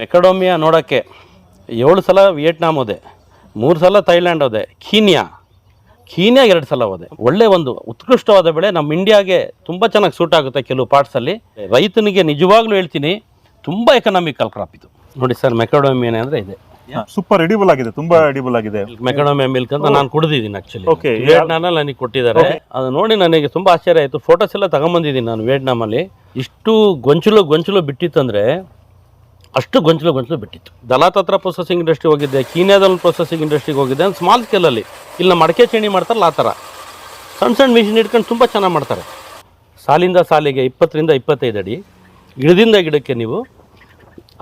ಮೆಕಡೋಮಿಯಾ ನೋಡೋಕ್ಕೆ ಏಳು ಸಲ ವಿಯೆಟ್ನಾಮ್ ಹೋದೆ ಮೂರು ಸಲ ಥೈಲ್ಯಾಂಡ್ ಹೋದೆ ಕೀನ್ಯಾ ಕೀನ್ಯಾ ಎರಡು ಸಲ ಹೋದೆ. ಒಳ್ಳೆ ಒಂದು ಉತ್ಕೃಷ್ಟವಾದ ಬೆಳೆ. ನಮ್ಮ ಇಂಡಿಯಾಗೆ ತುಂಬ ಚೆನ್ನಾಗಿ ಸೂಟ್ ಆಗುತ್ತೆ ಕೆಲವು ಪಾರ್ಟ್ಸಲ್ಲಿ ರೈತನಿಗೆ ನಿಜವಾಗ್ಲೂ ಹೇಳ್ತೀನಿ ತುಂಬ ಎಕನಾಮಿಕಲ್ ಕ್ರಾಪ್ ಇದು. ನೋಡಿ ಸರ್ ಮೆಕಡೋಮಿಯಾ ಅಂದರೆ ಇದೆ. ಸೂಪರ್ ಎಡಿಬಲ್ ಆಗಿದೆ ತುಂಬಾ ಎಡಿಬಲ್ ಆಗಿದೆ. ಮೆಕಡೋಮಿಯಾ ಮಿಲ್ಕ್ ಅಂತ ನಾನು ಕುಡಿದಿದ್ದೀನಿ ಆಕ್ಚುಲಿ ಓಕೆ ವಿಯೆಟ್ನಾಮಲ್ಲಿ ನನಗೆ ಕೊಟ್ಟಿದ್ದಾರೆ. ಅದು ನೋಡಿ ನನಗೆ ತುಂಬ ಆಶ್ಚರ್ಯ ಆಯಿತು. ಫೋಟೋಸ್ ಎಲ್ಲ ತಗೊಂಬಂದಿದ್ದೀನಿ ನಾನು ವಿಯೆಟ್ನಾಮಲ್ಲಿ. ಇಷ್ಟು ಗೊಂಚಲು ಗೊಂಚಲು ಬಿಟ್ಟಿತ್ತಂದರೆ ಅಷ್ಟು ಗೊಂಚಲು ಗೊಂಚಲು ಬಿಟ್ಟಿತ್ತು. ದಲಾತ್ ಪ್ರೊಸೆಸಿಂಗ್ ಇಂಡಸ್ಟ್ರಿ ಹೋಗಿದ್ದೆ ಕೀನ್ಯಾದಲ್ಲಿ ಪ್ರೊಸೆಸಿಂಗ್ ಇಂಡಸ್ಟ್ರಿಗೆ ಹೋಗಿದ್ದೆ ಸ್ಮಾಲ್ ಸ್ಕೇಲಲ್ಲಿ ಇಲ್ಲಿ ಮಡಕೆ ಚೇಣಿ ಮಾಡ್ತಾರಲ್ಲ ಆ ಥರ. ಸಣ್ಣ ಸಣ್ಣ ಮಿಷಿನ್ ಇಟ್ಕೊಂಡು ತುಂಬ ಚೆನ್ನಾಗಿ ಮಾಡ್ತಾರೆ. ಸಾಲಿಂದ ಸಾಲಿಗೆ ಇಪ್ಪತ್ತರಿಂದ ಇಪ್ಪತ್ತೈದು ಅಡಿ, ಗಿಡದಿಂದ ಗಿಡಕ್ಕೆ ನೀವು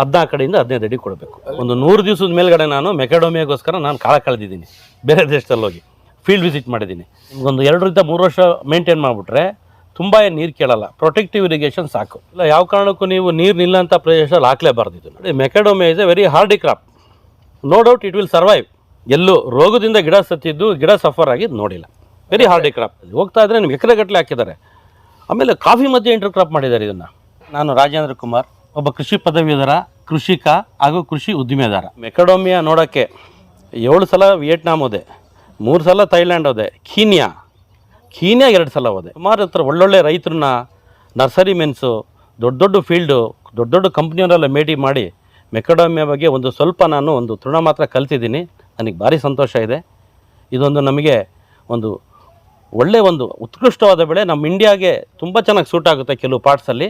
ಹದಿನಾಲ್ಕು ಕಡೆಯಿಂದ ಹದಿನೈದು ಅಡಿ ಕೊಡಬೇಕು. ಒಂದು ನೂರು ದಿವಸದ ಮೇಲ್ಗಡೆ ನಾನು ಮೆಕಡೋಮಿಯಾಗೋಸ್ಕರ ನಾನು ಕಾಳ ಕಳೆದಿದ್ದೀನಿ. ಬೇರೆ ದೇಶದಲ್ಲಿ ಹೋಗಿ ಫೀಲ್ಡ್ ವಿಸಿಟ್ ಮಾಡಿದ್ದೀನಿ. ಒಂದು ಎರಡರಿಂದ ಮೂರು ವರ್ಷ ಮೇಂಟೈನ್ ಮಾಡಿಬಿಟ್ರೆ ತುಂಬ ಏನು ನೀರು ಕೇಳಲ್ಲ. ಪ್ರೊಟೆಕ್ಟಿವ್ ಇರಿಗೇಷನ್ ಸಾಕು. ಇಲ್ಲ ಯಾವ ಕಾರಣಕ್ಕೂ ನೀವು ನೀರು ನಿಲ್ಲಂಥ ಪ್ರದೇಶದಲ್ಲಿ ಹಾಕಲೇಬಾರ್ದು ಇದು ನೋಡಿ macadamia is a very hardy crop no doubt it will survive ಎಲ್ಲೂ ರೋಗದಿಂದ ಗಿಡ ಸತ್ತಿದ್ದು ಗಿಡ ಸಫರ್ ಆಗಿದ್ದು ನೋಡಿಲ್ಲ. ವೆರಿ ಹಾರ್ಡಿ ಕ್ರಾಪ್ ಹೋಗ್ತಾ ಇದ್ರೆ ನಿಮ್ಗೆ ಎಕರೆಗಟ್ಟಲೆ ಹಾಕಿದ್ದಾರೆ. ಆಮೇಲೆ ಕಾಫಿ ಮಧ್ಯೆ ಇಂಟರ್ ಕ್ರಾಪ್ ಮಾಡಿದ್ದಾರೆ ಇದನ್ನು. ನಾನು ರಾಜೇಂದ್ರ ಕುಮಾರ್ ಒಬ್ಬ ಕೃಷಿ ಪದವೀಧರ ಕೃಷಿಕ ಹಾಗೂ ಕೃಷಿ ಉದ್ದಿಮೆದಾರ ಮೆಕಡೋಮಿಯಾ ನೋಡೋಕ್ಕೆ ಏಳು ಸಲ ವಿಯೆಟ್ನಾಮ್ ಹೋದೆ ಮೂರು ಸಲ ಥೈಲ್ಯಾಂಡ್ ಹೋದೆ ಕೀನ್ಯಾ ಕೀನ್ಯಾ ಎರಡು ಸಲ ಹೋದೆ. ಸುಮಾರು ಹತ್ರ ಒಳ್ಳೊಳ್ಳೆ ರೈತರನ್ನ ನರ್ಸರಿ ಮೆನ್ಸು, ದೊಡ್ಡ ದೊಡ್ಡ ಫೀಲ್ಡು, ದೊಡ್ಡ ದೊಡ್ಡ ಕಂಪ್ನಿಯವರೆಲ್ಲ ಭೇಟಿ ಮಾಡಿ ಮೆಕಡೋಮಿಯಾ ಬಗ್ಗೆ ಒಂದು ಸ್ವಲ್ಪ ನಾನು ಒಂದು ತೃಣ ಮಾತ್ರ ಕಲ್ತಿದ್ದೀನಿ. ನನಗೆ ಭಾರಿ ಸಂತೋಷ ಇದೆ. ಇದೊಂದು ನಮಗೆ ಒಂದು ಒಳ್ಳೆಯ ಒಂದು ಉತ್ಕೃಷ್ಟವಾದ ಬೆಳೆ. ನಮ್ಮ ಇಂಡಿಯಾಗೆ ತುಂಬ ಚೆನ್ನಾಗಿ ಸೂಟ್ ಆಗುತ್ತೆ ಕೆಲವು ಪಾರ್ಟ್ಸಲ್ಲಿ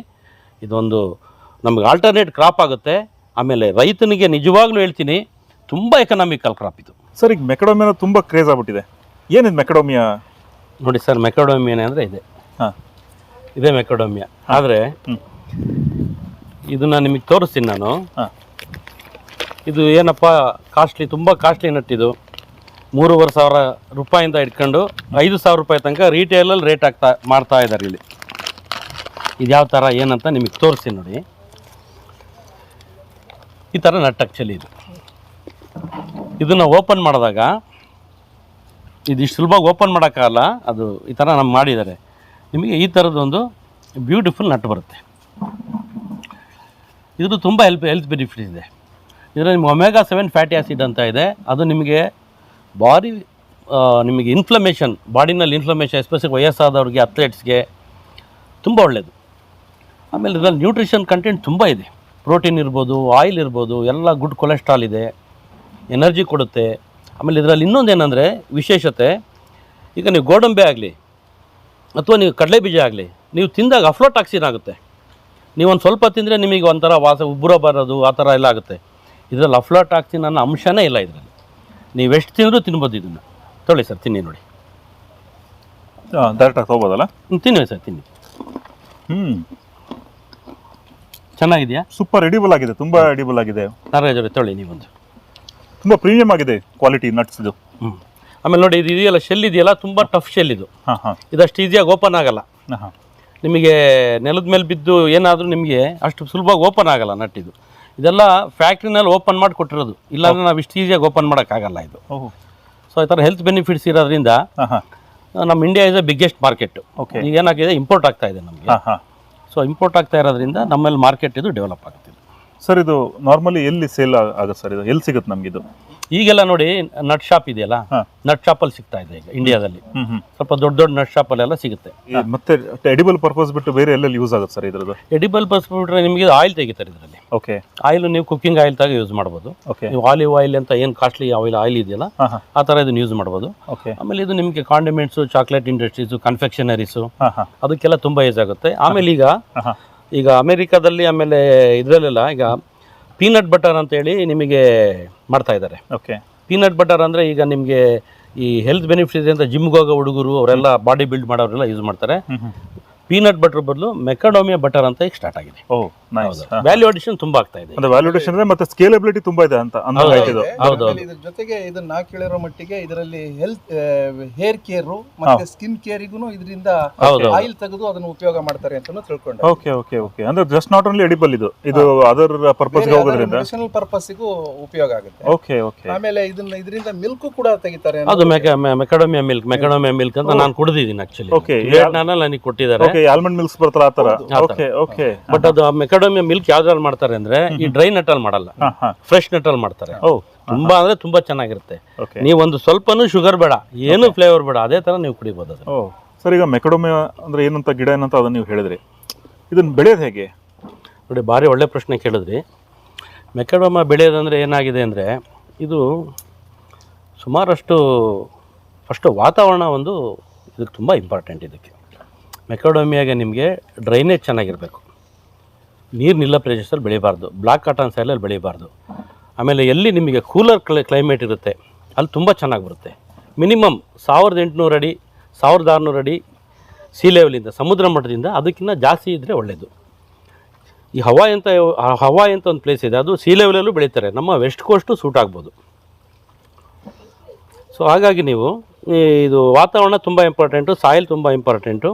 ಇದೊಂದು ನಮಗೆ ಆಲ್ಟರ್ನೇಟ್ ಕ್ರಾಪ್ ಆಗುತ್ತೆ. ಆಮೇಲೆ ರೈತನಿಗೆ ನಿಜವಾಗ್ಲೂ ಹೇಳ್ತೀನಿ, ತುಂಬ ಎಕನಾಮಿಕಲ್ ಕ್ರಾಪ್ ಇದು. ಸರ್, ಈಗ ಮೆಕಡೋಮಿಯ ತುಂಬ ಕ್ರೇಜ್ ಆಗ್ಬಿಟ್ಟಿದೆ. ಏನಿದೆ ಮೆಕಡೋಮಿಯಾ? ನೋಡಿ ಸರ್ ಮೆಕಡೋಮಿಯಾ ಅಂದರೆ ಇದೆ. ಹಾಂ. ಇದೇ ಮೆಕಡೋಮಿಯಾ ಆದರೆ ಇದನ್ನ ಇದನ್ನು ನಿಮಗೆ ತೋರಿಸ್ತೀನಿ ನಾನು. ಹಾಂ. ಇದು ಏನಪ್ಪ ಕಾಸ್ಟ್ಲಿ ತುಂಬ ಕಾಸ್ಟ್ಲಿ ನಟ್ಟಿದು ಮೂರುವರೆ ಸಾವಿರ ರೂಪಾಯಿಂದ ಇಟ್ಕೊಂಡು ಐದು ಸಾವಿರ ರೂಪಾಯಿ ತನಕ ರೀಟೇಲಲ್ಲಿ ರೇಟ್ ಆಗ್ತಾ ಮಾಡ್ತಾ ಇದ್ದಾರೆ ಇಲ್ಲಿ. ಇದು ಯಾವ ಥರ ಏನಂತ ನಿಮಗೆ ತೋರಿಸ್ತೀನಿ ನೋಡಿ. ಈ ಥರ ನಟ್ ಆ್ಯಕ್ಚುಲಿ ಇದು. ಇದನ್ನು ಓಪನ್ ಮಾಡಿದಾಗ ಇದು ಇಷ್ಟು ಸುಲಭವಾಗಿ ಓಪನ್ ಮಾಡೋಕ್ಕಾಗಲ್ಲ. ಅದು ಈ ಥರ ನಮ್ಮ ಮಾಡಿದ್ದಾರೆ. ನಿಮಗೆ ಈ ಥರದೊಂದು ಬ್ಯೂಟಿಫುಲ್ ನಟ್ ಬರುತ್ತೆ. ಇದು ತುಂಬ ಹೆಲ್ಪ್, ಹೆಲ್ತ್ ಬೆನಿಫಿಟ್ ಇದೆ. ಇದರಲ್ಲಿ ನಿಮ್ಗೆ ಒಮೆಗಾ ಸೆವೆನ್ ಫ್ಯಾಟಿ ಆ್ಯಸಿಡ್ ಅಂತ ಇದೆ. ಅದು ನಿಮಗೆ ಬಾಡಿ ನಿಮಗೆ ಇನ್ಫ್ಲಮೇಷನ್ ಬಾಡಿನಲ್ಲಿ ಇನ್ಫ್ಲಮೇಷನ್ ಎಸ್ಪೆಷಲಿ ವಯಸ್ಸಾದವ್ರಿಗೆ ಅಥ್ಲೆಟ್ಸ್ಗೆ ತುಂಬ ಒಳ್ಳೆಯದು ಆಮೇಲೆ ಇದರಲ್ಲಿ ನ್ಯೂಟ್ರಿಷನ್ ಕಂಟೆಂಟ್ ತುಂಬ ಇದೆ. ಪ್ರೋಟೀನ್ ಇರ್ಬೋದು ಆಯಿಲ್ ಇರ್ಬೋದು, ಎಲ್ಲ ಗುಡ್ ಕೊಲೆಸ್ಟ್ರಾಲ್ ಇದೆ. ಎನರ್ಜಿ ಕೊಡುತ್ತೆ. ಆಮೇಲೆ ಇದರಲ್ಲಿ ಇನ್ನೊಂದು ಏನಂದರೆ ವಿಶೇಷತೆ ಈಗ ನೀವು ಗೋಡಂಬಿ ಆಗಲಿ ಅಥವಾ ನೀವು ಕಡಲೆ ಬೀಜ ಆಗಲಿ ನೀವು ತಿಂದಾಗ ಅಫ್ಲೋಟಾಕ್ಸಿನ್ ಆಗುತ್ತೆ. ನೀವು ಒಂದು ಸ್ವಲ್ಪ ತಿಂದರೆ ನಿಮಗೆ ಒಂಥರ ವಾಸ ಉಬ್ಬರ ಬರೋದು ಆ ಥರ ಎಲ್ಲ ಆಗುತ್ತೆ. ಇದರಲ್ಲಿ ಅಫ್ಲೋಟಾಕ್ಸಿನ್ ಅನ್ನೋ ಅಂಶನೇ ಇಲ್ಲ ಇದರಲ್ಲಿ. ನೀವು ಎಷ್ಟು ತಿಂದರೂ ತಿನ್ಬೋದು ಇದನ್ನು. ತೊಳಿ ಸರ್ ತಿನ್ನಿ ನೋಡಿ. ಡೈರೆಕ್ಟಾಗಿ ತೊಗೋಬೋದಲ್ಲ? ತಿನ್ನಿ ಸರ್ ತಿನ್ನಿ. ಹ್ಞೂ ಚೆನ್ನಾಗಿದೆಯಾ? ಸೂಪರ್ ಎಡಿಬಲ್ ಆಗಿದೆ ತುಂಬ ಎಡಿಬಲ್ ಆಗಿದೆ. ನಾರಾಯಣ ತೊಳಿ ನೀವೊಂದು. ತುಂಬಾ ಪ್ರೀಮಿಯಂ ಆಗಿದೆ ಕ್ವಾಲಿಟಿ ನಟ್ಸ್ ಇದು. ಹ್ಞೂ ಆಮೇಲೆ ನೋಡಿ ಇದು ಇದೆಯಲ್ಲ ಶೆಲ್ ಇದೆಯಲ್ಲ ತುಂಬ ಟಫ್ ಶೆಲ್ ಇದು. ಹಾ ಹಾ. ಇದಷ್ಟು ಈಸಿಯಾಗಿ ಓಪನ್ ಆಗಲ್ಲ. ಹಾ ಹಾ. ನಿಮಗೆ ನೆಲದ ಮೇಲೆ ಬಿದ್ದು ಏನಾದರೂ ನಿಮಗೆ ಅಷ್ಟು ಸುಲಭವಾಗಿ ಓಪನ್ ಆಗಲ್ಲ ನಟ್ ಇದು. ಇದೆಲ್ಲ ಫ್ಯಾಕ್ಟ್ರಿನಲ್ಲಿ ಓಪನ್ ಮಾಡಿ ಕೊಟ್ಟಿರೋದು. ಇಲ್ಲಾಂದ್ರೆ ನಾವು ಇಷ್ಟು ಈಸಿಯಾಗಿ ಓಪನ್ ಮಾಡೋಕ್ಕಾಗಲ್ಲ ಇದು. ಓಹ್. ಸೊ ಈ ಥರ ಹೆಲ್ತ್ ಬೆನಿಫಿಟ್ಸ್ ಇರೋದ್ರಿಂದ ಹಾ ಹಾ. ನಮ್ಮ India is a biggest market okay ಈಗ ಏನಾಗಿದೆ ಇಂಪೋರ್ಟ್ ಆಗ್ತಾ ಇದೆ ನಮಗೆ. ಸೊ ಇಂಪೋರ್ಟ್ ಆಗ್ತಾ ಇರೋದ್ರಿಂದ ನಮ್ಮಲ್ಲಿ ಮಾರ್ಕೆಟ್ ಇದು ಡೆವಲಪ್ ಆಗುತ್ತೆ. ಸರ್ ಇದು ನಾರ್ಮಲಿ ಎಲ್ಲಿ ಸೇಲ್ ಆಗುತ್ತೆ ಸರ್ ಇದು ಎಲ್ಲಿ ಸಿಗುತ್ತೆ ನಮ್ಗೆ ಇದು? ಈಗೆಲ್ಲ ನೋಡಿ ನಟ್ ಶಾಪ್ ಇದೆಯಲ್ಲ? ನಟ್ ಶಾಪ್ ಅಲ್ಲಿ ಸಿಗ್ತಾ ಇದೆ ಈಗ ಇಂಡಿಯಾದಲ್ಲಿ ಸ್ವಲ್ಪ ದೊಡ್ಡ ದೊಡ್ಡ ನಟ್ ಶಾಪಲ್ಲೆಲ್ಲ ಸಿಗುತ್ತೆ. ಮತ್ತೆ ಎಡಿಬಲ್ ಪರ್ಪಸ್ ಬಿಟ್ಟು ಬೇರೆ ಎಲ್ಲೆಲ್ಲಿ ಯೂಸ್ ಆಗುತ್ತೆ ಸರ್ ಇದ್ರದ್ದು? ಎಡಿಬಲ್ ಪರ್ಪಸ್ ಬಿಟ್ಟರೆ ನಿಮಗೆ ಆಯಿಲ್ ತೆಗಿತಾರೆ ಇದರಲ್ಲಿ. ಓಕೆ ಆಯಿಲ್ ನೀವು ಕುಕ್ಕಿಂಗ್ ಆಯಿಲ್ ತಾಗ ಯೂಸ್ ಮಾಡ್ಬೋದು. ಓಕೆ ನೀವು ಆಲಿವ್ ಆಯಿಲ್ ಅಂತ ಏನು ಕಾಸ್ಟ್ಲಿ ಆಯಿಲ್ ಆಯಿಲ್ ಇದೆಯಲ್ಲ ಆ ಥರ ಇದನ್ನು ಯೂಸ್ ಮಾಡ್ಬೋದು. ಓಕೆ ಆಮೇಲೆ ಇದು ನಿಮಗೆ ಕಾಂಡಿಮೆಂಟ್ಸು ಚಾಕ್ಲೇಟ್ ಇಂಡಸ್ಟ್ರೀಸು ಕನ್ಫೆಕ್ಷನರೀಸು ಅದಕ್ಕೆಲ್ಲ ತುಂಬ ಯೂಸ್ ಆಗುತ್ತೆ. ಆಮೇಲೆ ಈಗ ಈಗ ಅಮೇರಿಕಾದಲ್ಲಿ ಆಮೇಲೆ ಇದರಲ್ಲೆಲ್ಲ ಈಗ ಪೀನಟ್ ಬಟರ್ ಅಂತೇಳಿ ನಿಮಗೆ ಮಾಡ್ತಾ ಇದ್ದಾರೆ. ಓಕೆ ಪೀನಟ್ ಬಟರ್ ಅಂದರೆ ಈಗ ನಿಮಗೆ ಈ ಹೆಲ್ತ್ ಬೆನಿಫಿಟ್ ಇದೆ ಅಂತ ಜಿಮ್ಗೆ ಹೋಗೋ ಹುಡುಗರು ಅವರೆಲ್ಲ ಬಾಡಿ ಬಿಲ್ಡ್ ಮಾಡೋರೆಲ್ಲ ಯೂಸ್ ಮಾಡ್ತಾರೆ. ಪೀನಟ್ ಬಟರ್ ಬದಲು ಮೆಕಡೋಮಿಯಾ ಬಟರ್ ಅಂತ ಈಗ ಸ್ಟಾರ್ಟ್ ಆಗಿದೆ. ಓ ನೈಸ್ ವ್ಯಾಲ್ಯೂ ಅಡಿಷನ್ ತುಂಬಾ ಆಗ್ತಾ ಇದೆ. ವ್ಯಾಲ್ಯೂ ಅಡಿಷನ್ ಮತ್ತೆ ಸ್ಕೇಲಬಿಲಿಟಿ ತುಂಬಾ ಇದೆ ಅಂತ ಇದು. ಹೌದು ಆಮೇಲೆ ಇದ್ರ ಜೊತೆಗೆ ಇದನ್ನ ನಾ ಕೇಳಿರೋ ಮಟ್ಟಿಗೆ ಇದರಲ್ಲಿ ಹೆಲ್ತ್ ಹೇರ್ ಕೇರ್ ಮತ್ತೆ ಸ್ಕಿನ್ ಕೇರಿಗೂ ಇದರಿಂದ ಆಯಿಲ್ ತೆಗೆದು ಅದನ್ನ ಉಪಯೋಗ ಮಾಡ್ತಾರೆ ಅಂತ ತಿಳ್ಕೊಂಡೆ. ಓಕೆ ಓಕೆ ಓಕೆ ಅಂದ್ರೆ ಜಸ್ಟ್ ನಾಟ್ ಓನ್ಲಿ ಎಡಿಬಲ್ ಇದು. ಇದು ಅದರ ಪರ್ಪಸ್ಗೆ ಹೋಗೋದ್ರಿಂದ. ಮೆಡಿಸಿನಲ್ ಪರ್ಪಸ್ಗೂ ಉಪಯೋಗ ಆಗುತ್ತೆ. ಓಕೆ ಓಕೆ ಆಮೇಲೆ ಇದನ್ನ ಇದರಿಂದ ಮಿಲ್ಕ್ ಕೂಡ ತೆಗಿತಾರೆ ಅದು ಮೆಕ ಮೆಕಡೋಮಿಯಾ ಮಿಲ್ಕ್ ಮೆಕಡೋಮಿಯಾ ಮಿಲ್ಕ್ ಅಂತ ನಾನು ಕುಡಿದಿದ್ದೀನಿ ಆಕ್ಚುಲಿ ಓಕೆ ನಾನು ನನಗೆ ಕೊಟ್ಟಿದ್ದಾರೆ. ಓಕೆ ಆಲ್ಮಂಡ್ ಮಿಲ್ಕ್ಸ್ ಬರ್ತಾರ ಆ ಥರ. ಓಕೆ ಓಕೆ ಬಟ್ ಅದು ಮೆಕಡೋಮಿಯ ಮಿಲ್ಕ್ ಯಾವ್ದ್ರಲ್ಲಿ ಮಾಡ್ತಾರೆ ಅಂದ್ರೆ ಈ ಡ್ರೈ ನಟ್ಟಲ್ಲಿ ಮಾಡಲ್ಲ. ಫ್ರೆಶ್ ನಟ್ ನಟ್ಟಲ್ಲಿ ಮಾಡ್ತಾರೆ. ಓ ತುಂಬಾ ಅಂದ್ರೆ ತುಂಬಾ ಚೆನ್ನಾಗಿರುತ್ತೆ. ಓಕೆ ನೀವು ಒಂದು ಸ್ವಲ್ಪನೂ ಶುಗರ್ ಬೇಡ ಏನು ಫ್ಲೇವರ್ ಬೇಡ ಅದೇ ತರ ನೀವು ಕುಡಿಬಹುದು ಅದು ಓ ಸರ್ ಈಗ ಮೆಕಡೋಮಿಯಾ ಅಂದ್ರೆ ಏನಂತ ಗಿಡ ಏನಂತ ಅದನ್ನ ನೀವು ಹೇಳಿದ್ರಿ. ಇದನ್ನ ಬೆಳೆಯೋದು ಹೇಗೆ? ನೋಡಿ ಭಾರಿ ಒಳ್ಳೆ ಪ್ರಶ್ನೆ ಕೇಳಿದ್ರಿ. ಮೆಕಡೋಮ ಬೆಳೆಯೋದಂದ್ರೆ ಏನಾಗಿದೆ ಅಂದರೆ ಇದು ಸುಮಾರಷ್ಟು ಫಸ್ಟು ವಾತಾವರಣ ಒಂದು ಇದಕ್ಕೆ ತುಂಬ ಇಂಪಾರ್ಟೆಂಟ್ ಇದಕ್ಕೆ. ಮೆಕಡೋಮಿಯಾಗೆ ನಿಮಗೆ ಡ್ರೈನೇಜ್ ಚೆನ್ನಾಗಿರಬೇಕು. ನೀರು ನಿಲ್ಲ ಪ್ರದೇಶದಲ್ಲಿ ಬೆಳಿಬಾರ್ದು. Block cotton ಸೈಲಲ್ಲಿ ಬೆಳಿಬಾರ್ದು. ಆಮೇಲೆ ಎಲ್ಲಿ ನಿಮಗೆ ಕೂಲರ್ ಕ್ಲೈ, ಕ್ಲೈಮೇಟ್ ಇರುತ್ತೆ, ಅಲ್ಲಿ ತುಂಬ ಚೆನ್ನಾಗಿ ಬರುತ್ತೆ. ಮಿನಿಮಮ್ ಸಾವಿರದ ಎಂಟುನೂರು ಅಡಿ, ಸಾವಿರದ ಆರುನೂರು ಅಡಿ ಸಿ ಲೆವೆಲಿಂದ ಸಮುದ್ರ ಮಟ್ಟದಿಂದ ಅದಕ್ಕಿಂತ ಜಾಸ್ತಿ ಇದ್ದರೆ ಒಳ್ಳೆಯದು ಈ ಹವಾಯ್ ಅಂತ ಹವಾಯ್ ಅಂತ ಒಂದು ಪ್ಲೇಸ್ ಇದೆ, ಅದು ಸೀ ಲೆವೆಲಲ್ಲೂ ಬೆಳೀತಾರೆ. ನಮ್ಮ ವೆಸ್ಟ್ ಕೋಸ್ಟು ಸೂಟ್ ಆಗ್ಬೋದು. ಸೊ ಹಾಗಾಗಿ ನೀವು ಇದು ವಾತಾವರಣ ತುಂಬ ಇಂಪಾರ್ಟೆಂಟು ಸಾಯಿಲ್ ತುಂಬ ಇಂಪಾರ್ಟೆಂಟು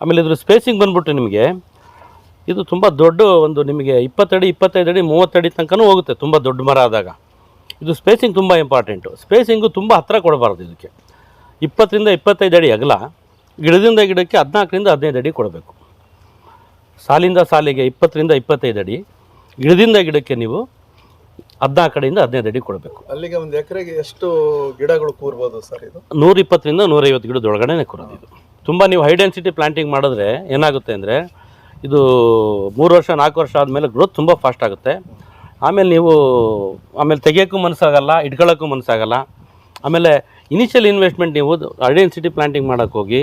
ಆಮೇಲೆ ಇದ್ರ ಸ್ಪೇಸಿಂಗ್ ಬಂದ್ಬಿಟ್ಟು ನಿಮಗೆ ಇದು ತುಂಬ ದೊಡ್ಡ ಒಂದು ನಿಮಗೆ ಇಪ್ಪತ್ತಡಿ ಇಪ್ಪತ್ತೈದು ಅಡಿ ಮೂವತ್ತಡಿ ತನಕನೂ ಹೋಗುತ್ತೆ ತುಂಬ ದೊಡ್ಡ ಮರ ಆದಾಗ. ಇದು ಸ್ಪೇಸಿಂಗ್ ತುಂಬ ಇಂಪಾರ್ಟೆಂಟು ಸ್ಪೇಸಿಂಗು ತುಂಬ ಹತ್ತಿರ ಕೊಡಬಾರ್ದು ಇದಕ್ಕೆ. ಇಪ್ಪತ್ತರಿಂದ ಇಪ್ಪತ್ತೈದು ಅಡಿ ಅಗಲ ಗಿಡದಿಂದ ಗಿಡಕ್ಕೆ ಹದಿನಾಲ್ಕರಿಂದ ಹದಿನೈದು ಅಡಿ ಕೊಡಬೇಕು. ಸಾಲಿಂದ ಸಾಲಿಗೆ ಇಪ್ಪತ್ತರಿಂದ ಇಪ್ಪತ್ತೈದು ಅಡಿ ಗಿಡದಿಂದ ಗಿಡಕ್ಕೆ ನೀವು ಹದಿನಾಲ್ಕು ಅಡಿಯಿಂದ ಹದಿನೈದು ಅಡಿ ಕೊಡಬೇಕು. ಅಲ್ಲಿಗೆ ಒಂದು ಎಕರೆಗೆ ಎಷ್ಟು ಗಿಡಗಳು ಕೂರ್ಬೋದು ಸರ್ ಇದು? ನೂರಿಪ್ಪತ್ತರಿಂದ ನೂರೈವತ್ತು ಗಿಡದೊಳಗಡೆ ಕೂರೋದು ಇದು. ತುಂಬ ನೀವು ಹೈ ಡೆನ್ಸಿಟಿ ಪ್ಲಾಂಟಿಂಗ್ ಮಾಡಿದ್ರೆ ಏನಾಗುತ್ತೆ ಅಂದರೆ ಇದು ಮೂರು ವರ್ಷ, ನಾಲ್ಕು ವರ್ಷ ಆದಮೇಲೆ ಗ್ರೋತ್ ತುಂಬ ಫಾಸ್ಟ್ ಆಗುತ್ತೆ. ಆಮೇಲೆ ನೀವು, ಆಮೇಲೆ ತೆಗಿಯೋಕ್ಕೂ ಮನಸ್ಸಾಗಲ್ಲ ಇಟ್ಕೊಳ್ಳೋಕ್ಕೂ ಮನಸ್ಸಾಗಲ್ಲ. ಆಮೇಲೆ ಇನಿಷಿಯಲ್ ಇನ್ವೆಸ್ಟ್ಮೆಂಟ್ ನೀವು ಹೈ ಡೆನ್ಸಿಟಿ ಪ್ಲಾಂಟಿಂಗ್ ಮಾಡೋಕ್ಕೆ ಹೋಗಿ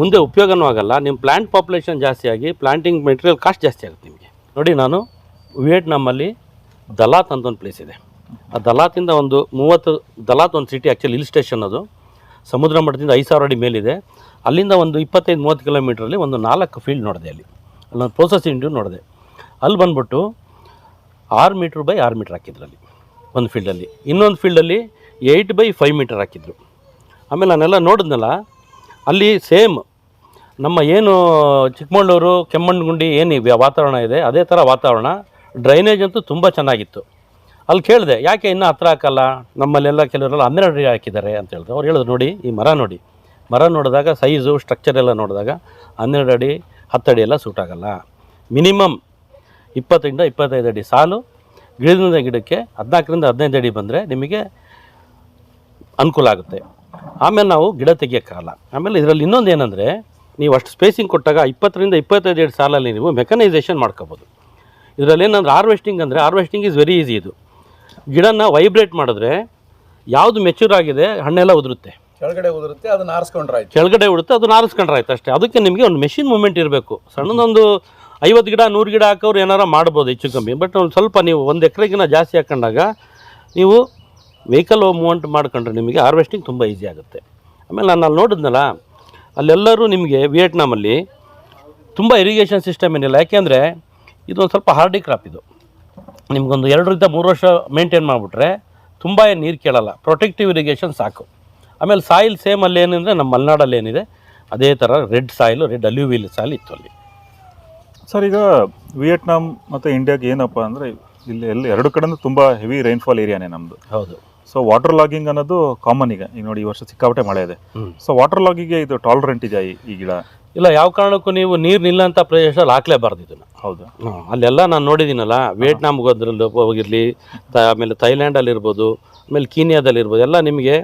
ಮುಂದೆ ಉಪಯೋಗನೂ ಆಗಲ್ಲ. ನಿಮ್ಮ ಪ್ಲಾಂಟ್ ಪಾಪ್ಯುಲೇಷನ್ ಜಾಸ್ತಿ ಆಗಿ ಪ್ಲಾಂಟಿಂಗ್ ಮೆಟೀರಿಯಲ್ ಕಾಸ್ಟ್ ಜಾಸ್ತಿ ಆಗುತ್ತೆ ನಿಮಗೆ. ನೋಡಿ ನಾನು ವಿಯೆಟ್ನಾಮಲ್ಲಿ ದಲಾತ್ ಅಂತ ಒಂದು ಪ್ಲೇಸ್ ಇದೆ. ಆ ದಲಾತಿಂದ ಒಂದು ಮೂವತ್ತು, ದಲಾತ್ ಒಂದು ಸಿಟಿ ಆ್ಯಕ್ಚುಲಿ ಹಿಲ್ ಸ್ಟೇಷನ್ ಅದು. ಸಮುದ್ರ ಮಟ್ಟದಿಂದ ಐದು ಸಾವಿರ ಅಡಿ ಮೇಲಿದೆ. ಅಲ್ಲಿಂದ ಒಂದು ಇಪ್ಪತ್ತೈದು, ಮೂವತ್ತು ಕಿಲೋಮೀಟ್ರಲ್ಲಿ ಒಂದು ನಾಲ್ಕು ಫೀಲ್ಡ್ ನೋಡಿದೆ ಅಲ್ಲಿ. ಅಲ್ಲೊಂದು ಪ್ರೋಸೆಸಿಂಗ್ ನೋಡಿದೆ. ಅಲ್ಲಿ ಬಂದ್ಬಿಟ್ಟು ಆರು ಮೀಟ್ರ್ ಬೈ ಆರು ಮೀಟ್ರ್ ಹಾಕಿದ್ರು ಅಲ್ಲಿ, ಒಂದು ಫೀಲ್ಡಲ್ಲಿ ಇನ್ನೊಂದು ಫೀಲ್ಡಲ್ಲಿ ಏಯ್ಟ್ ಬೈ ಫೈವ್ ಮೀಟರ್ ಹಾಕಿದ್ರು. ಆಮೇಲೆ ನಾನೆಲ್ಲ ನೋಡಿದ್ನಲ್ಲ, ಅಲ್ಲಿ ಸೇಮ್ ನಮ್ಮ ಏನು ಚಿಕ್ಕಮಗಳೂರು, ಕೆಮ್ಮಣ್ಣುಗುಂಡಿ ಏನು ವಾತಾವರಣ ಇದೆ, ಅದೇ ಥರ ವಾತಾವರಣ. ಡ್ರೈನೇಜ್ ಅಂತೂ ತುಂಬ ಚೆನ್ನಾಗಿತ್ತು. ಅಲ್ಲಿ ಕೇಳಿದೆ, ಯಾಕೆ ಇನ್ನೂ ಹತ್ರ ಹಾಕಲ್ಲ? ನಮ್ಮಲ್ಲೆಲ್ಲ ಕೆಲವರೆಲ್ಲ ಹನ್ನೆರಡು ಅಡಿ ಹಾಕಿದ್ದಾರೆ ಅಂತ ಹೇಳಿದ್ರು. ಅವ್ರು ಹೇಳಿದ್ರು, ನೋಡಿ, ಈ ಮರ ನೋಡಿ. ಮರ ನೋಡಿದಾಗ ಸೈಜು ಸ್ಟ್ರಕ್ಚರ್ ಎಲ್ಲ ನೋಡಿದಾಗ ಹನ್ನೆರಡು ಅಡಿ, ಹತ್ತು ಅಡಿ ಎಲ್ಲ ಸೂಟ್ ಆಗಲ್ಲ. ಮಿನಿಮಮ್ ಇಪ್ಪತ್ತರಿಂದ ಇಪ್ಪತ್ತೈದು ಅಡಿ ಸಾಲು, ಗಿಡದಿಂದ ಗಿಡಕ್ಕೆ ಹದಿನಾಲ್ಕರಿಂದ ಹದಿನೈದು ಅಡಿ ಬಂದರೆ ನಿಮಗೆ ಅನುಕೂಲ ಆಗುತ್ತೆ. ಆಮೇಲೆ ನಾವು ಗಿಡ ತೆಗಿಯೋಕ್ಕಾಗಲ್ಲ. ಆಮೇಲೆ ಇದರಲ್ಲಿ ಇನ್ನೊಂದು ಏನಂದರೆ, ನೀವು ಅಷ್ಟು ಸ್ಪೇಸಿಂಗ್ ಕೊಟ್ಟಾಗ ಇಪ್ಪತ್ತರಿಂದ ಇಪ್ಪತ್ತೈದು ಎರಡು ಸಾಲಲ್ಲಿ ನೀವು ಮೆಕನೈಸೇಷನ್ ಮಾಡ್ಕೋಬೋದು. ಇದರಲ್ಲಿ ಏನಂದ್ರೆ ಹಾರ್ವೆಸ್ಟಿಂಗ್ ಅಂದರೆ ಹಾರ್ವೆಸ್ಟಿಂಗ್ ಈಸ್ ವೆರಿ ಈಸಿ ಇದು. ಗಿಡನ ವೈಬ್ರೇಟ್ ಮಾಡಿದ್ರೆ ಯಾವುದು ಮೆಚೂರ್ ಆಗಿದೆ ಹಣ್ಣೆಲ್ಲ ಉದುರುತ್ತೆ. ಕೆಳಗಡೆ ಉದುರುತ್ತೆ ಅದನ್ನ ಆರಿಸ್ಕೊಂಡ್ರೆ ಆಯ್ತು. ಕೆಳಗಡೆ ಉಡುತ್ತೆ ಅದನ್ನ ಆರಿಸ್ಕೊಂಡ್ರೆ ಆಯ್ತು ಅಷ್ಟೇ. ಅದಕ್ಕೆ ನಿಮಗೆ ಒಂದು ಮೆಷಿನ್ ಮೂಮೆಂಟ್ ಇರಬೇಕು. ಸಣ್ಣದೊಂದು ಐವತ್ತು ಗಿಡ ನೂರು ಗಿಡ ಹಾಕೋರು ಏನಾರ ಮಾಡ್ಬೋದು ಹೆಚ್ಚು ಕಮ್ಮಿ. ಬಟ್ ಒಂದು ಸ್ವಲ್ಪ ನೀವು ಒಂದು ಎಕರೆಗಿನ ಜಾಸ್ತಿ ಹಾಕೊಂಡಾಗ ನೀವು ವೆಹಿಕಲ್ ಮೂವ್ಮೆಂಟ್ ಮಾಡ್ಕೊಂಡ್ರೆ ನಿಮಗೆ ಹಾರ್ವೆಸ್ಟಿಂಗ್ ತುಂಬ ಈಸಿ ಆಗುತ್ತೆ. ಆಮೇಲೆ ನಾನು ಅಲ್ಲಿ ನೋಡಿದ್ನಲ್ಲ ಅಲ್ಲೆಲ್ಲರೂ ನಿಮಗೆ ವಿಯೆಟ್ನಾಮಲ್ಲಿ ತುಂಬ ಇರಿಗೇಷನ್ ಸಿಸ್ಟಮ್ ಏನಿಲ್ಲ. ಯಾಕೆಂದರೆ ಇದೊಂದು ಸ್ವಲ್ಪ ಹಾರ್ಡಿ ಕ್ರಾಪ್ ಇದು. ನಿಮ್ಗೊಂದು ಎರಡರಿಂದ ಮೂರು ವರ್ಷ ಮೇಂಟೈನ್ ಮಾಡಿಬಿಟ್ರೆ ತುಂಬ ಏನು ನೀರು ಕೇಳಲ್ಲ. ಪ್ರೊಟೆಕ್ಟಿವ್ ಇರಿಗೇಷನ್ ಸಾಕು. ಆಮೇಲೆ ಸಾಯಿಲ್ ಸೇಮ್ ಅಲ್ಲಿ ಏನಂದರೆ ನಮ್ಮ ಮಲೆನಾಡಲ್ಲಿ ಏನಿದೆ ಅದೇ ಥರ red soil red alluvial soil ಇತ್ತು ಅಲ್ಲಿ. ಸರ್ ಈಗ ವಿಯೆಟ್ನಾಂ ಮತ್ತು ಇಂಡಿಯಾಗೆ ಏನಪ್ಪ ಅಂದರೆ ಇಲ್ಲಿ ಎಲ್ಲಿ ಎರಡು ಕಡೆನೂ ತುಂಬ ಹೆವಿ ರೈನ್ಫಾಲ್ ಏರಿಯಾನೇ ನಮ್ಮದು ಹೌದು. ಸೊ ವಾಟರ್ ಲಾಗಿಂಗ್ ಅನ್ನೋದು ಕಾಮನ್ ಈಗ. ಈಗ ನೋಡಿ ಈ ವರ್ಷ ಸಿಕ್ಕಾಪಟ್ಟೆ ಮಳೆ ಇದೆ. ಸೊ ವಾಟರ್ ಲಾಗಿಗೆ ಇದು ಟಾಲರೆಂಟ್ ಇದೆಯಾ ಈ ಗಿಡ? ಇಲ್ಲ ಯಾವ ಕಾರಣಕ್ಕೂ ನೀವು ನೀರು ನಿಲ್ಲಂಥ ಪ್ರದೇಶದಲ್ಲಿ ಹಾಕ್ಲೇಬಾರ್ದು ಇದನ್ನು. ಹೌದು. ಅಲ್ಲೆಲ್ಲ ನಾನು ನೋಡಿದ್ದೀನಲ್ಲ ವಿಯೆಟ್ನಾಮ್ಗೆ ಹೋದ್ರಲ್ಲಿ ಹೋಗಿರಲಿ ತ ಆಮೇಲೆ ಥೈಲ್ಯಾಂಡಲ್ಲಿ ಇರ್ಬೋದು ಆಮೇಲೆ ಕೀನಿಯಾದಲ್ಲಿ ಇರ್ಬೋದು ಎಲ್ಲ ನಿಮಗೆ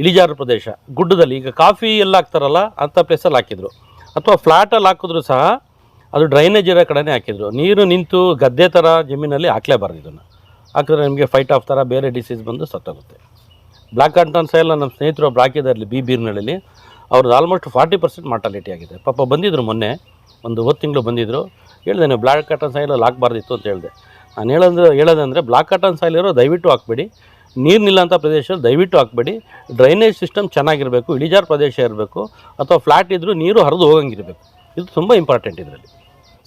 ಇಳಿಜಾರು ಪ್ರದೇಶ ಗುಡ್ಡದಲ್ಲಿ. ಈಗ ಕಾಫಿ ಎಲ್ಲ ಹಾಕ್ತಾರಲ್ಲ ಅಂಥ ಪ್ಲೇಸಲ್ಲಿ ಹಾಕಿದ್ರು. ಅಥವಾ ಫ್ಲ್ಯಾಟಲ್ಲಿ ಹಾಕಿದ್ರು ಸಹ ಅದು ಡ್ರೈನೇಜ್ ಇರೋ ಕಡೆನೇ ಹಾಕಿದ್ರು. ನೀರು ನಿಂತು ಗದ್ದೆ ಥರ ಜಮೀನಲ್ಲಿ ಹಾಕ್ಲೇಬಾರ್ದು ಇದನ್ನು. ಹಾಕಿದ್ರೆ ನಿಮಗೆ ಫೈಟ್ ಆಫ್ ಥರ ಬೇರೆ ಡಿಸೀಸ್ ಬಂದು ಸತ್ತೋಗುತ್ತೆ. ಬ್ಲ್ಯಾಕ್ ಆಂಟನ್ ಸೈಲ್ ನಮ್ಮ ಸ್ನೇಹಿತರು ಒಬ್ರು ಹಾಕಿದ್ದಾರೆ ಬಿ ಬೀರ್ನಳ್ಳಿ ಅವ್ರದ್ದು ಆಲ್ಮೋಸ್ಟ್ ಫಾರ್ಟಿ ಪರ್ಸೆಂಟ್ ಮಾರ್ಟಾಲಿಟಿ ಆಗಿದೆ. ಪಾಪ ಬಂದಿದ್ದರು ಮೊನ್ನೆ ಒಂದು ಹೊತ್ತು ತಿಂಗಳು ಬಂದಿದ್ದರು ಹೇಳಿದೆ ನೀವು ಬ್ಲ್ಯಾಕ್ ಕಾಟನ್ ಸಾಯಿಲಲ್ಲಿ ಹಾಕ್ಬಾರ್ದಿತ್ತು ಅಂತ ಹೇಳಿದೆ. ನಾನು ಹೇಳೋದು ಹೇಳೋದಂದರೆ ಬ್ಲ್ಯಾಕ್ ಕಾಟನ್ ಸಾಯಿಲ್ ಇರೋ ದಯವಿಟ್ಟು ಹಾಕ್ಬೇಡಿ. ನೀರು ನಿಲ್ಲಂಥ ಪ್ರದೇಶ ದಯವಿಟ್ಟು ಹಾಕ್ಬೇಡಿ. ಡ್ರೈನೇಜ್ ಸಿಸ್ಟಮ್ ಚೆನ್ನಾಗಿರಬೇಕು ಇಳಿಜಾರು ಪ್ರದೇಶ ಇರಬೇಕು ಅಥವಾ ಫ್ಲ್ಯಾಟ್ ಇದ್ದರೂ ನೀರು ಹರಿದು ಹೋಗಂಗಿರಬೇಕು. ಇದು ತುಂಬ ಇಂಪಾರ್ಟೆಂಟ್ ಇದರಲ್ಲಿ.